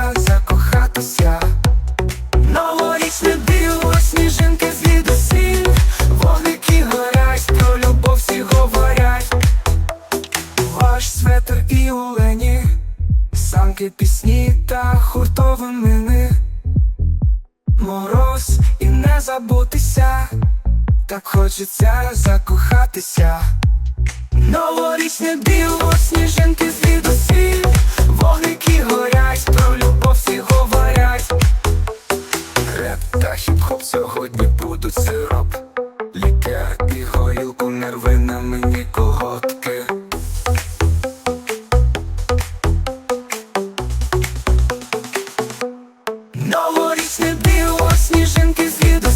я закохатися, новорічне диво, сніжинки звідусіль, вогники горять, про любов всі говорять, ваш светр і олені, самки пісні та хуртові мини мороз і не забутися, так хочеться закохатися. Новорічне біло, сніжинки звідусіль. сніжинки звідом.